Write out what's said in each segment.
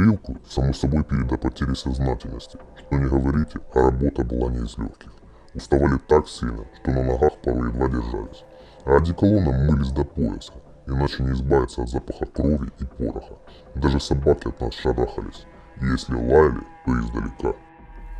горилку, само собой, перед потери сознательности. Что не говорите, а работа была не из легких. Уставали так сильно, что на ногах порой едва держались. А одеколоном мылись до пояса, иначе не избавиться от запаха крови и пороха. Даже собаки от нас шарахались, и если лаяли, то издалека.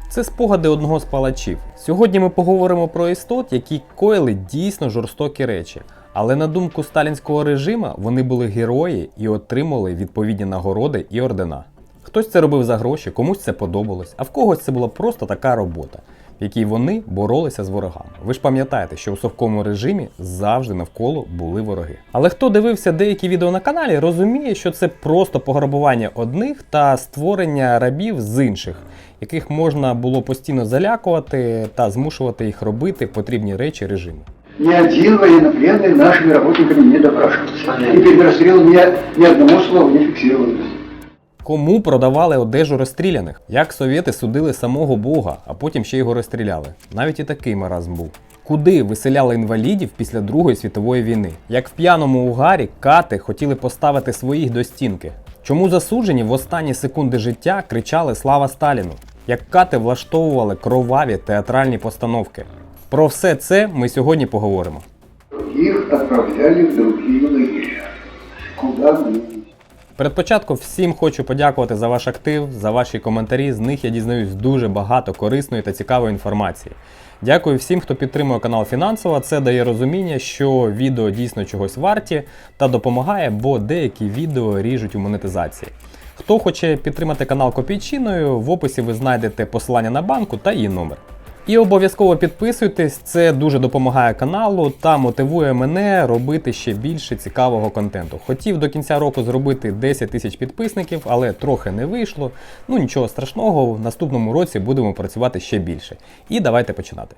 Це спогади одного з палачів. Сьогодні ми поговоримо про істот, які коїли дійсно жорстокі речі. Але на думку сталінського режиму, вони були герої і отримали відповідні нагороди і ордена. Хтось це робив за гроші, комусь це подобалось, а в когось це була просто така робота, в якій вони боролися з ворогами. Ви ж пам'ятаєте, що у совковому режимі завжди навколо були вороги. Але хто дивився деякі відео на каналі, розуміє, що це просто пограбування одних та створення рабів з інших, яких можна було постійно залякувати та змушувати їх робити потрібні речі режиму. Ни один военнопленный нашими работниками не допрашивался. И перед расстрелом ни, ни одного слова не фиксировалось. Кому продавали одежу розстріляних? Як совєти судили самого Бога, а потім ще його розстріляли? Навіть і такий маразм був. Куди виселяли інвалідів після Другої світової війни? Як в п'яному угарі кати хотіли поставити своїх до стінки? Чому засуджені в останні секунди життя кричали Слава Сталіну? Як кати влаштовували кроваві театральні постановки? Про все це ми сьогодні поговоримо. Их отправляли в другие лагеря. Мне? Перед початком всім хочу подякувати за ваш актив, за ваші коментарі. З них я дізнаюсь дуже багато корисної та цікавої інформації. Дякую всім, хто підтримує канал фінансово. Це дає розуміння, що відео дійсно чогось варті та допомагає, бо деякі відео ріжуть у монетизації. Хто хоче підтримати канал копійчиною, в описі ви знайдете посилання на банку та її номер. І обов'язково підписуйтесь, це дуже допомагає каналу та мотивує мене робити ще більше цікавого контенту. Хотів до кінця року зробити 10 тисяч підписників, але трохи не вийшло. Ну нічого страшного, в наступному році будемо працювати ще більше. І давайте починати.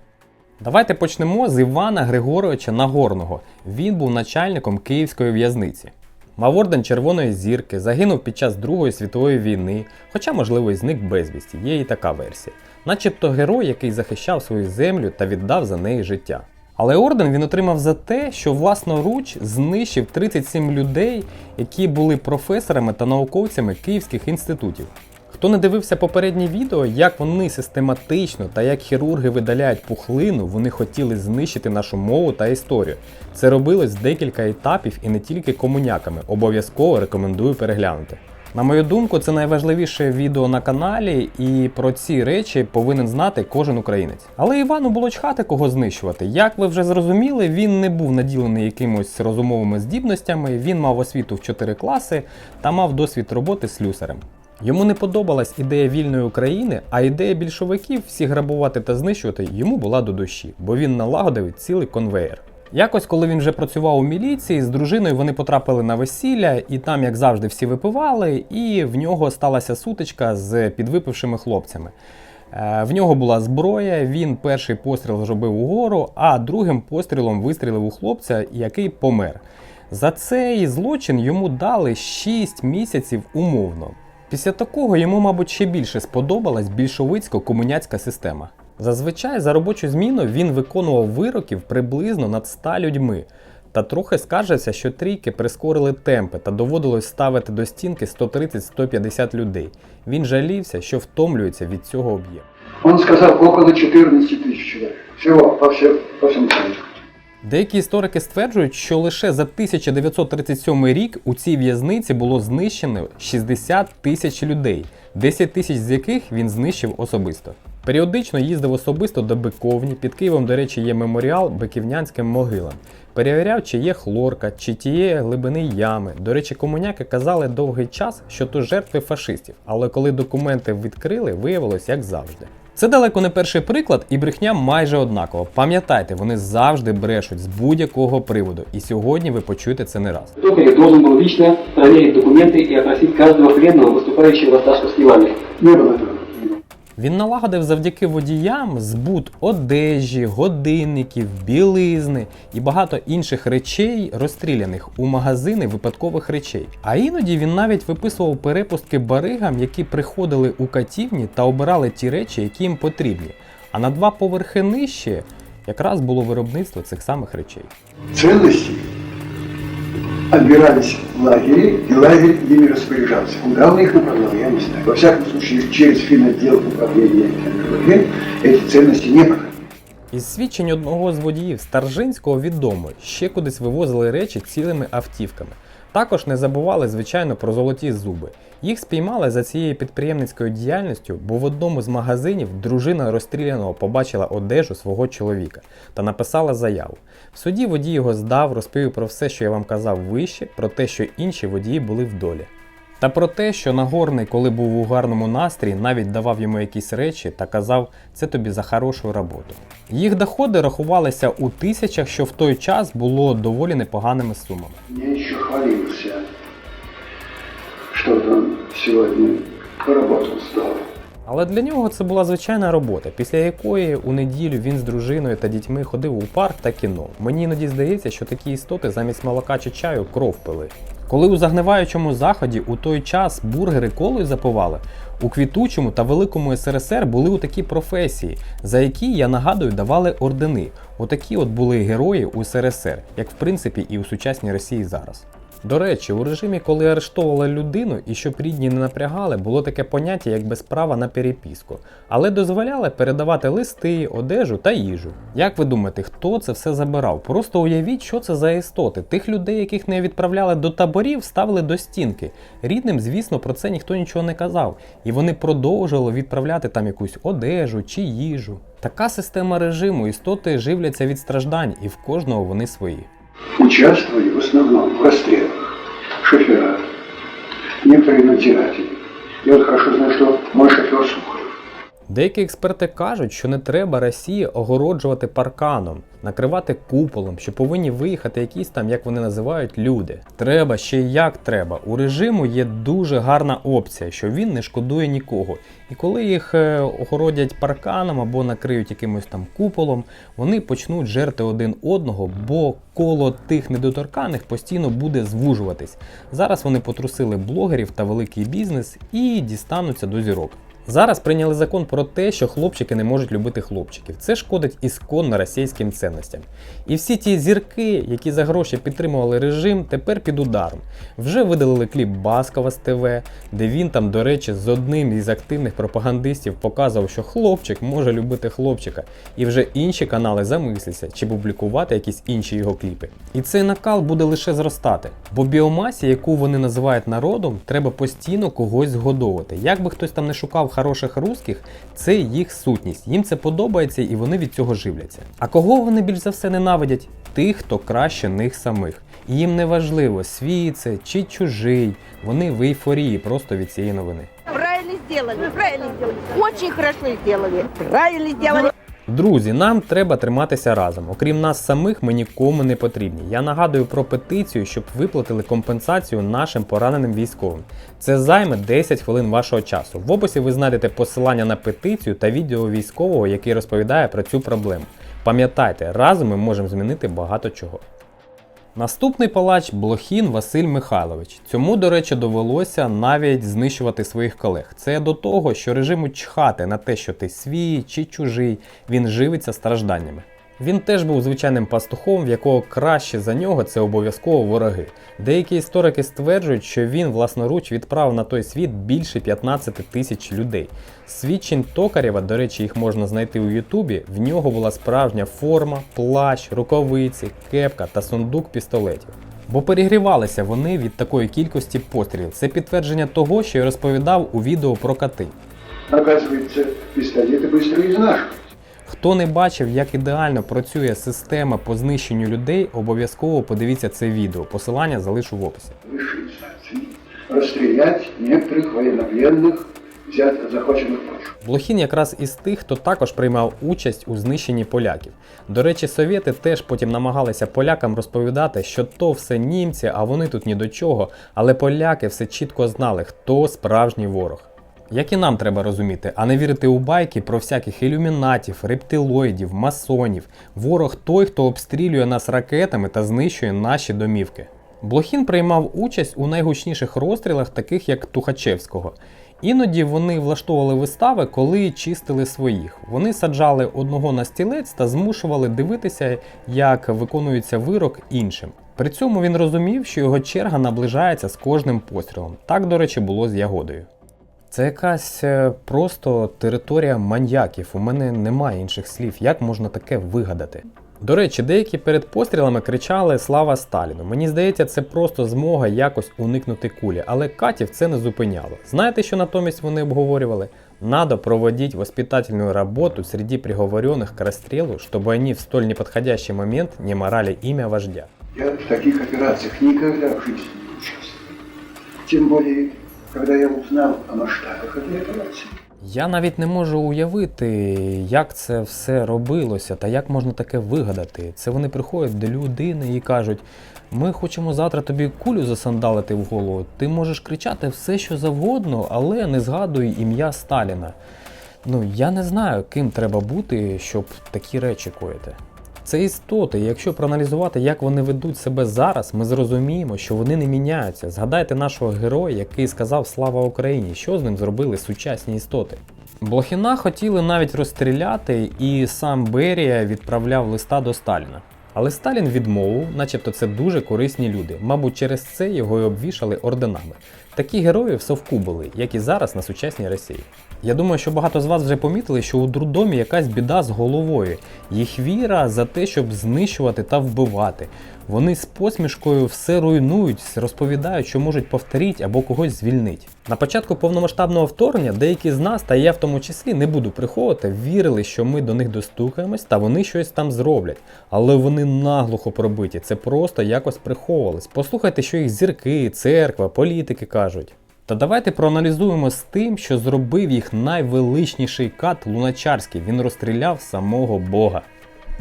Давайте почнемо з Івана Григоровича Нагорного. Він був начальником Київської в'язниці. Мав орден Червоної зірки, загинув під час Другої світової війни, хоча, можливо, і зник безвісті, є і така версія. Начебто герой, який захищав свою землю та віддав за неї життя. Але орден він отримав за те, що власноруч знищив 37 людей, які були професорами та науковцями київських інститутів. Хто не дивився попереднє відео, як вони систематично та як хірурги видаляють пухлину, вони хотіли знищити нашу мову та історію. Це робилось декілька етапів і не тільки комуняками. Обов'язково рекомендую переглянути. На мою думку, це найважливіше відео на каналі, і про ці речі повинен знати кожен українець. Але Івану було чхати кого знищувати. Як ви вже зрозуміли, він не був наділений якимось розумовими здібностями, він мав освіту в 4 класи та мав досвід роботи слюсарем. Йому не подобалась ідея вільної України, а ідея більшовиків всіх грабувати та знищувати йому була до душі, бо він налагодив цілий конвеєр. Якось, коли він вже працював у міліції, з дружиною вони потрапили на весілля, і там, як завжди, всі випивали, і в нього сталася сутичка з підвипившими хлопцями. Е, В нього була зброя, він перший постріл зробив угору, а другим пострілом вистрілив у хлопця, який помер. За цей злочин йому дали 6 місяців умовно. Після такого йому, мабуть, ще більше сподобалась більшовицько-комуняцька система. Зазвичай за робочу зміну він виконував вироків приблизно над 100 людьми, та трохи скаржився, що трійки прискорили темпи та доводилось ставити до стінки 130-150 людей. Він жалівся, що втомлюється від цього об'єму. Он сказал около 14 тысяч человек. Всего по, всем, по. Деякі історики стверджують, що лише за 1937 рік у цій в'язниці було знищено 60 тисяч людей, 10 тисяч з яких він знищив особисто. Періодично їздив особисто до Биковні. Під Києвом, до речі, є меморіал Биківнянським могилам. Перевіряв, чи є хлорка, чи тієї глибини ями. До речі, комуняки казали довгий час, що то жертви фашистів, але коли документи відкрили, виявилось як завжди. Це далеко не перший приклад, і брехня майже однакова. Пам'ятайте, вони завжди брешуть з будь-якого приводу, і сьогодні ви почуєте це не раз. Токарев должен был лично проверить документы и опросить каждого пленного, выступающего в Осташковские лавре. Не было этого. Він налагодив завдяки водіям збут одежі, годинників, білизни і багато інших речей, розстріляних у магазини випадкових речей. А іноді він навіть виписував перепустки баригам, які приходили у катівні та обирали ті речі, які їм потрібні. А на два поверхи нижче якраз було виробництво цих самих речей. Ценности отбирались в лагере, и лагерь ими распоряжался. Куда он их направлял, я не знаю. Во всяком случае, через финотдел управления НКВД эти ценности не проходили. Із свідчень одного з водіїв Старжинського відомо, ще кудись вивозили речі цілими автівками. Також не забували, звичайно, про золоті зуби. Їх спіймали за цією підприємницькою діяльністю, бо в одному з магазинів дружина розстріляного побачила одежу свого чоловіка та написала заяву. В суді водій його здав, розповів про все, що я вам казав вище, про те, що інші водії були в долі. Та про те, що Нагорний, коли був у гарному настрій, навіть давав йому якісь речі та казав, це тобі за хорошу роботу. Їх доходи рахувалися у тисячах, що в той час було доволі непоганими сумами. Я ще хвалився, що там сьогодні роботу здорово. Але для нього це була звичайна робота, після якої у неділю він з дружиною та дітьми ходив у парк та кіно. Мені іноді здається, що такі істоти замість молока чи чаю кров пили. Коли у загниваючому заході у той час бургери колою запивали, у квітучому та великому СРСР були у такі професії, за які, я нагадую, давали ордени. Отакі от були герої у СРСР, як в принципі і у сучасній Росії зараз. До речі, у режимі, коли арештовували людину і щоб рідні не напрягали, було таке поняття як без права на переписку, але дозволяли передавати листи, одежу та їжу. Як ви думаєте, хто це все забирав? Просто уявіть, що це за істоти. Тих людей, яких не відправляли до таборів, ставили до стінки. Рідним, звісно, про це ніхто нічого не казав, і вони продовжували відправляти там якусь одежу чи їжу. Така система режиму, істоти живляться від страждань, і в кожного вони свої. Участвовали в основном в расстрелах шофера, некоторые надзиратели. Я вот хорошо знаю, что мой шофер Сухарев. Деякі експерти кажуть, що не треба Росії огороджувати парканом, накривати куполом, що повинні виїхати якісь там, як вони називають, люди. Треба ще й як треба. У режиму є дуже гарна опція, що він не шкодує нікого. І коли їх е, огородять парканом або накриють якимось там куполом, вони почнуть жерти один одного, бо коло тих недоторканих постійно буде звужуватись. Зараз вони потрусили блогерів та великий бізнес і дістануться до зірок. Зараз прийняли закон про те, що хлопчики не можуть любити хлопчиків. Це шкодить ісконно російським цінностям. І всі ті зірки, які за гроші підтримували режим, тепер під ударом. Вже видалили кліп Баскова з ТВ, де він там, до речі, з одним із активних пропагандистів показував, що хлопчик може любити хлопчика. І вже інші канали замисляться, чи публікувати якісь інші його кліпи. І цей накал буде лише зростати. Бо біомасі, яку вони називають народом, треба постійно когось згодовувати. Як би хтось там не шукав хороших русських, це їх сутність. Їм це подобається і вони від цього живляться. А кого вони більш за все ненавидять? Тих, хто краще них самих. І їм не важливо, свій це чи чужий. Вони в ейфорії просто від цієї новини. Правильно зробили, правильно зробили. Очень хорошо зробили. Правильно сделали. Друзі, нам треба триматися разом. Окрім нас самих, ми нікому не потрібні. Я нагадую про петицію, щоб виплатили компенсацію нашим пораненим військовим. Це займе 10 хвилин вашого часу. В описі ви знайдете посилання на петицію та відео військового, який розповідає про цю проблему. Пам'ятайте, разом ми можемо змінити багато чого. Наступний палач Блохін Василь Михайлович. Цьому, до речі, довелося навіть знищувати своїх колег. Це до того, що режиму чхати на те, що ти свій чи чужий, він живиться стражданнями. Він теж був звичайним пастухом, в якого краще за нього це обов'язково вороги. Деякі історики стверджують, що він власноруч відправив на той світ більше 15 тисяч людей. Свідчень Токарєва, до речі, їх можна знайти у Ютубі. В нього була справжня форма, плащ, рукавиці, кепка та сундук пістолетів. Бо перегрівалися вони від такої кількості пострілів. Це підтвердження того, що я розповідав у відео про кати. Оказывается, пистолеты быстро изнашиваются. Хто не бачив, як ідеально працює система по знищенню людей, обов'язково подивіться це відео. Посилання залишу в описі. Высшие инстанции расстрелять некоторых военнопленных, взятых, захваченных в Польшу. Блохін якраз із тих, хто також приймав участь у знищенні поляків. До речі, совєти теж потім намагалися полякам розповідати, що то все німці, а вони тут ні до чого. Але поляки все чітко знали, хто справжній ворог. Як і нам треба розуміти, а не вірити у байки про всяких ілюмінатів, рептилоїдів, масонів. Ворог той, хто обстрілює нас ракетами та знищує наші домівки. Блохін приймав участь у найгучніших розстрілах, таких як Тухачевського. Іноді вони влаштовували вистави, коли чистили своїх. Вони саджали одного на стілець та змушували дивитися, як виконується вирок іншим. При цьому він розумів, що його черга наближається з кожним пострілом. Так, до речі, було з ягодою. Це якась е, просто територія маньяків. У мене немає інших слів. Як можна таке вигадати? До речі, деякі перед пострілами кричали Слава Сталіну. Мені здається, це просто змога якось уникнути кулі, але катів це не зупиняло. Знаєте, що натомість вони обговорювали? Надо проводить воспитательную работу среди приговоренных к расстрелу, чтобы они в столь неподходящий момент не морали имя вождя. Я в таких операциях никогда в жизни не участвовал. Тем более, когда я узнал о масштабах этой операции. Я навіть не можу уявити, як це все робилося та як можна таке вигадати. Це вони приходять до людини і кажуть: ми хочемо завтра тобі кулю засандалити в голову. Ти можеш кричати все, що завгодно, але не згадуй ім'я Сталіна. Ну я не знаю, ким треба бути, щоб такі речі коїти. Це істоти, і якщо проаналізувати, як вони ведуть себе зараз, ми зрозуміємо, що вони не міняються. Згадайте нашого героя, який сказав Слава Україні, що з ним зробили сучасні істоти. Блохіна хотіли навіть розстріляти, і сам Берія відправляв листа до Сталіна. Але Сталін відмовив, начебто це дуже корисні люди. Мабуть, через це його і обвішали орденами. Такі герої в совку були, як і зараз на сучасній Росії. Я думаю, що багато з вас вже помітили, що у дурдомі якась біда з головою. Їх віра за те, щоб знищувати та вбивати. Вони з посмішкою все руйнують, розповідають, що можуть повторити або когось звільнити. На початку повномасштабного вторгнення деякі з нас, та я в тому числі, не буду приховувати, вірили, що ми до них достукаємось та вони щось там зроблять. Але вони наглухо пробиті, це просто якось приховувались. Послухайте, що їх зірки, церква, політики кажуть. Та давайте проаналізуємо з тим, що зробив їх найвеличніший кат Луначарський. Він розстріляв самого Бога.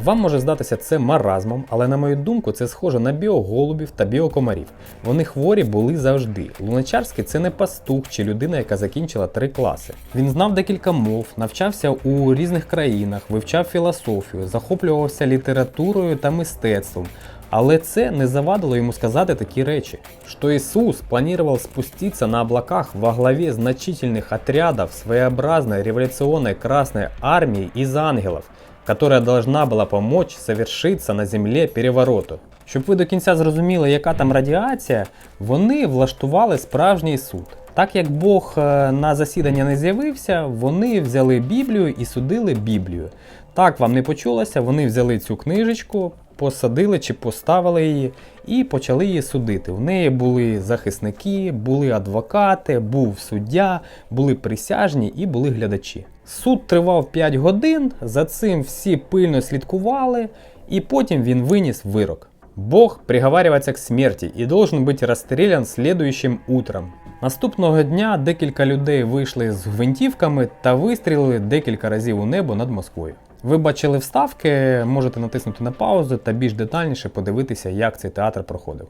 Вам може здатися це маразмом, але на мою думку, це схоже на біоголубів та біокомарів. Вони хворі були завжди. Луначарський це не пастух чи людина, яка закінчила три класи. Він знав декілька мов, навчався у різних країнах, вивчав філософію, захоплювався літературою та мистецтвом. Але це не завадило ему сказать такие речи, что Иисус планировал спуститься на облаках во главе значительных отрядов своеобразной революционной Красной Армии из ангелов, которая должна была помочь совершиться на землі перевороту. Щоб ви до кінця зрозуміли, яка там радіація, вони влаштували справжній суд. Так як Бог е, на засідання не з'явився, вони взяли Біблію і судили Біблію. Так вам не почулося, вони взяли цю книжечку, посадили чи поставили її і почали її судити. В неї були захисники, були адвокати, був суддя, були присяжні і були глядачі. Суд тривав 5 годин, за цим всі пильно слідкували, і потім він виніс вирок. Бог приговаривается к смерти і должен бути розстрілян слідуючим утром. Наступного дня декілька людей вийшли з гвинтівками та вистрілили декілька разів у небо над Москвою. Ви бачили вставки, можете натиснути на паузу та більш детальніше подивитися, як цей театр проходив.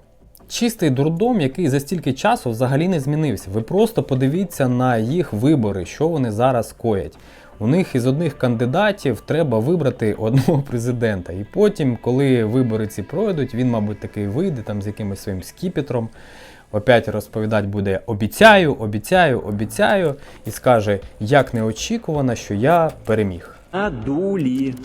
Чистий дурдом, який за стільки часу взагалі не змінився. Ви просто подивіться на їх вибори, що вони зараз коять. У них із одних кандидатів треба вибрати одного президента. І потім, коли вибори ці пройдуть, він, мабуть, такий вийде там з якимось своїм скіпетром. Опять розповідати буде обіцяю, обіцяю, обіцяю, і скаже, як неочікувано, що я переміг. Надули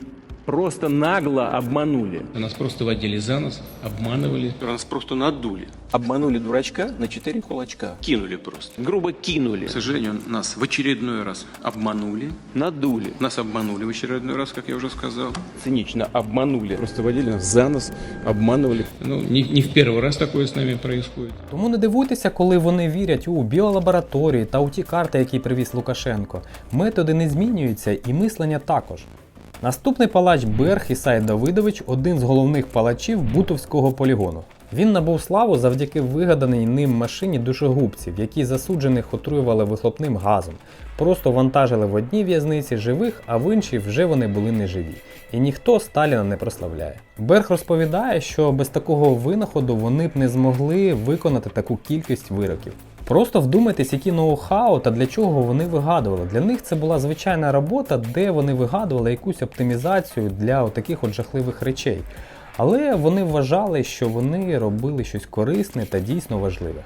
Просто нагло обманули. Нас просто водили за нос, обманывали. Нас просто надули. Обманули дурачка на четыре кулачка. Кинули просто. Грубо кинули. К сожалению, нас в очередной раз обманули. Надули. Нас обманули в очередной раз, как я уже сказал. Цинично обманули. Просто водили нас за нос, обманывали. Ну, не, не в первый раз такое с нами происходит. Тому не дивуйтеся, коли вони вірять у біолабораторії та у ті карти, які привіз Лукашенко. Методи не змінюються і мислення також. Наступний палач Берг Ісай Давидович один з головних палачів Бутовського полігону. Він набув славу завдяки вигаданій ним машині душогубців, які засуджених отруювали вихлопним газом. Просто вантажили в одній в'язниці живих, а в іншій вже вони були неживі. І ніхто Сталіна не прославляє. Берг розповідає, що без такого винаходу вони б не змогли виконати таку кількість вироків. Просто вдумайтесь, які ноу-хау та для чого вони вигадували. Для них це була звичайна робота, де вони вигадували якусь оптимізацію для таких от жахливих речей. Але вони вважали, що вони робили щось корисне та дійсно важливе.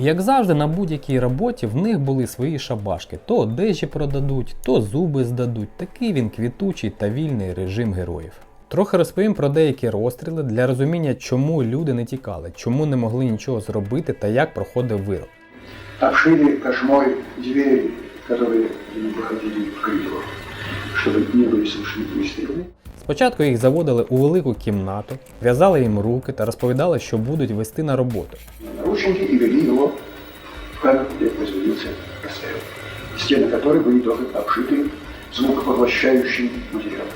І як завжди, на будь-якій роботі в них були свої шабашки: то одежі продадуть, то зуби здадуть. Такий він квітучий та вільний режим героїв. Трохи розповім про деякі розстріли для розуміння, чому люди не тікали, чому не могли нічого зробити та як проходив вирок Обшили кошмой двери, которые не выходили в коридор, чтобы не были слышны выстрелы. Спочатку їх заводили у велику кімнату, в'язали їм руки та розповідали, що будуть вести на роботу. наручники и вели его в камеру, где производился расстрел, стены которой были тоже обшиты звукопоглощающим материалом.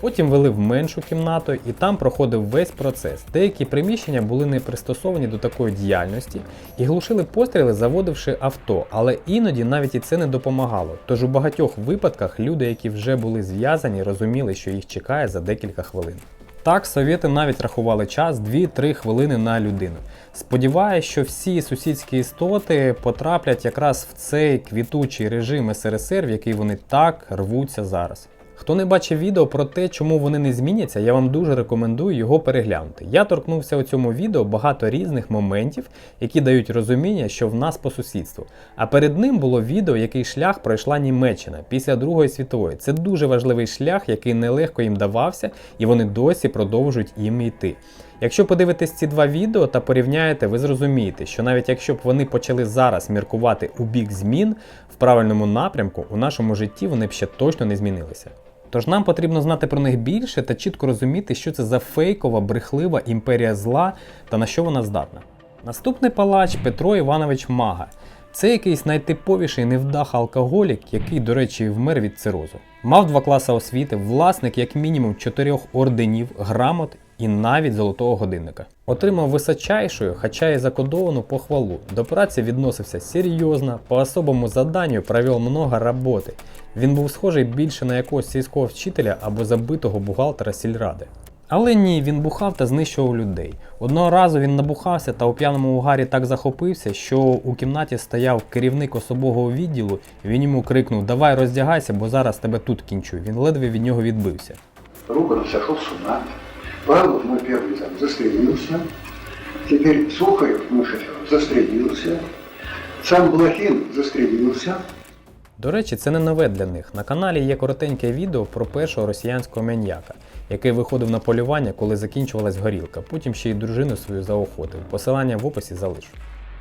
Потім вели в меншу кімнату і там проходив весь процес. Деякі приміщення були не пристосовані до такої діяльності і глушили постріли, заводивши авто, але іноді навіть і це не допомагало. Тож у багатьох випадках люди, які вже були зв'язані, розуміли, що їх чекає за декілька хвилин. Так, совєти навіть рахували час 2-3 хвилини на людину. Сподіваюсь, що всі сусідські істоти потраплять якраз в цей квітучий режим СРСР, в який вони так рвуться зараз. Хто не бачив відео про те, чому вони не зміняться, я вам дуже рекомендую його переглянути. Я торкнувся у цьому відео багато різних моментів, які дають розуміння, що в нас по сусідству. А перед ним було відео, який шлях пройшла Німеччина після Другої світової. Це дуже важливий шлях, який нелегко їм давався, і вони досі продовжують їм йти. Якщо подивитесь ці два відео та порівняєте, ви зрозумієте, що навіть якщо б вони почали зараз міркувати у бік змін в правильному напрямку, у нашому житті вони б ще точно не змінилися. Тож нам потрібно знати про них більше та чітко розуміти, що це за фейкова, брехлива імперія зла та на що вона здатна. Наступний палач Петро Іванович Мага. Це якийсь найтиповіший невдаха алкоголік, який, до речі, вмер від цирозу. Мав два класи освіти, власник як мінімум чотирьох орденів, грамот і навіть золотого годинника. Отримав височайшою, хоча й закодовану похвалу. До праці відносився серйозно, по особому заданню провів много роботи. Він був схожий більше на якогось сільського вчителя або забитого бухгалтера сільради. Але ні, він бухав та знищував людей. Одного разу він набухався та у п'яному угарі так захопився, що у кімнаті стояв керівник особового відділу, він йому крикнув Давай роздягайся, бо зараз тебе тут кінчу. Він ледве від нього відбився. Рубанов сошел с ума. Павлов, мой первый зам, застрелился. Теперь Сухарев, мой шофер, застрелился. Сам Блохин застрелился. До речі, це не нове для них. На каналі є коротеньке відео про першого росіянського маньяка, який виходив на полювання, коли закінчувалась горілка. Потім ще й дружину свою заохотив. Посилання в описі залишу.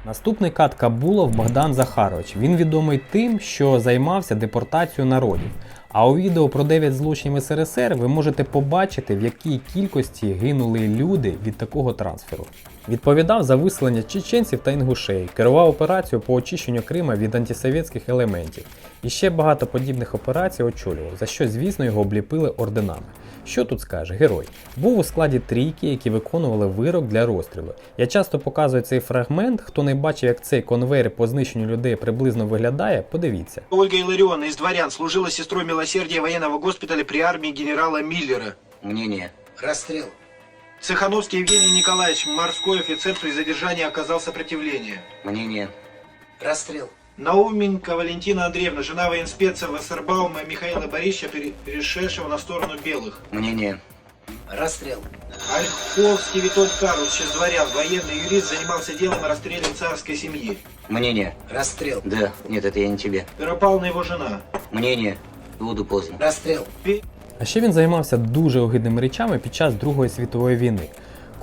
Наступний кат Кабулов Богдан Захарович. Він відомий тим, що займався депортацією народів. А у відео про 9 злочинів СРСР ви можете побачити, в якій кількості гинули люди від такого трансферу. Відповідав за виселення чеченців та інгушей, керував операцією по очищенню Крима від антисовєтських елементів. І ще багато подібних операцій очолював, за що, звісно, його обліпили орденами. Що тут скаже герой? Був у складі трійки, які виконували вирок для розстрілу. Я часто показую цей фрагмент. Хто не бачив, як цей конвейер по знищенню людей приблизно виглядає, подивіться. Ольга Илларионовна из дворян служила сестрой милосердия военного госпиталя при армии генерала Миллера. Мнение. Расстрел. Цехановский Евгений Николаевич, морской офицер, при задержании оказал сопротивление. Мнение. Расстрел. Науменко Валентина Андреевна, жена военспеца Вассербаума Михаила Борисовича, пере- перешедшего на сторону белых. Мнение. Расстрел. Ольховский Витольд Карлович из дворян, военный юрист, занимался делом о расстреле царской семьи. Мнение. Расстрел. Да, нет, это я не тебе. Петропавловна его жена. Мнение. Буду поздно. Расстрел. А ще він займався дуже огидними речами під час Другої світової війни.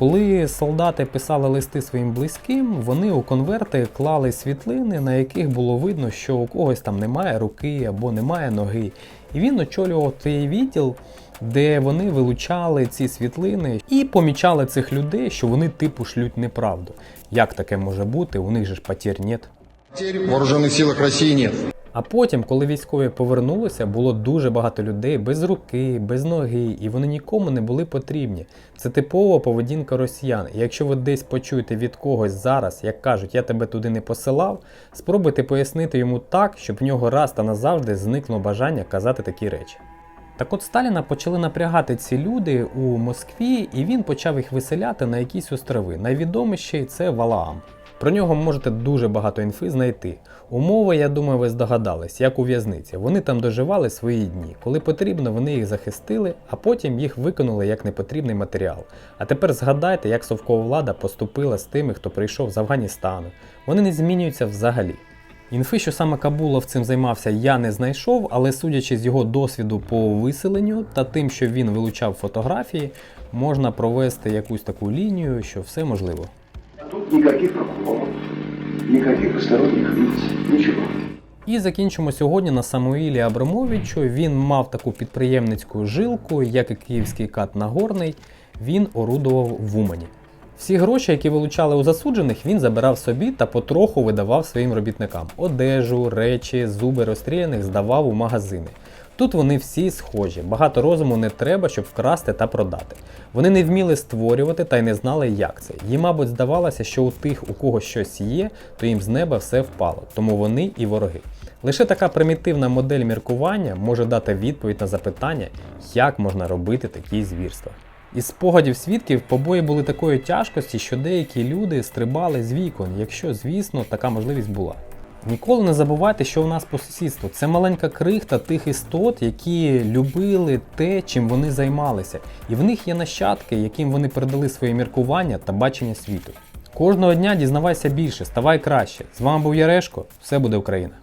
Коли солдати писали листи своїм близьким, вони у конверти клали світлини, на яких було видно, що у когось там немає руки або немає ноги. І він очолював той відділ, де вони вилучали ці світлини і помічали цих людей, що вони типу шлють неправду. Як таке може бути? У них же ж потір нет. В вооруженных силах России нет. А потім, коли військові повернулися, було дуже багато людей без руки, без ноги, і вони нікому не були потрібні. Це типова поведінка росіян. І якщо ви десь почуєте від когось зараз, як кажуть, я тебе туди не посилав, спробуйте пояснити йому так, щоб в нього раз та назавжди зникло бажання казати такі речі. Так от Сталіна почали напрягати ці люди у Москві, і він почав їх виселяти на якісь острови. Найвідоміший це Валаам. Про нього можете дуже багато інфи знайти. Умови, я думаю, ви здогадались, як у в'язниці. Вони там доживали свої дні. Коли потрібно, вони їх захистили, а потім їх викинули як непотрібний матеріал. А тепер згадайте, як совкова влада поступила з тими, хто прийшов з Афганістану. Вони не змінюються взагалі. Інфи, що саме Кабулов цим займався, я не знайшов, але судячи з його досвіду по виселенню та тим, що він вилучав фотографії, можна провести якусь таку лінію, що все можливо. Тут никаких прокуроров, никаких посторонних лиц, ничего. І закінчимо сьогодні на Самуїлі Абрамовичу. Він мав таку підприємницьку жилку, як і київський кат Нагорний. Він орудував в Умані. Всі гроші, які вилучали у засуджених, він забирав собі та потроху видавав своїм робітникам. Одежу, речі, зуби розстріляних здавав у магазини. Тут вони всі схожі, багато розуму не треба, щоб вкрасти та продати. Вони не вміли створювати та й не знали, як це. Їм, мабуть, здавалося, що у тих, у кого щось є, то їм з неба все впало, тому вони і вороги. Лише така примітивна модель міркування може дати відповідь на запитання, як можна робити такі звірства. Із спогадів свідків побої були такої тяжкості, що деякі люди стрибали з вікон, якщо, звісно, така можливість була. Ніколи не забувайте, що у нас по сусідству це маленька крихта тих істот, які любили те, чим вони займалися, і в них є нащадки, яким вони передали своє міркування та бачення світу. Кожного дня дізнавайся більше, ставай краще. З вами був Ярешко, все буде Україна.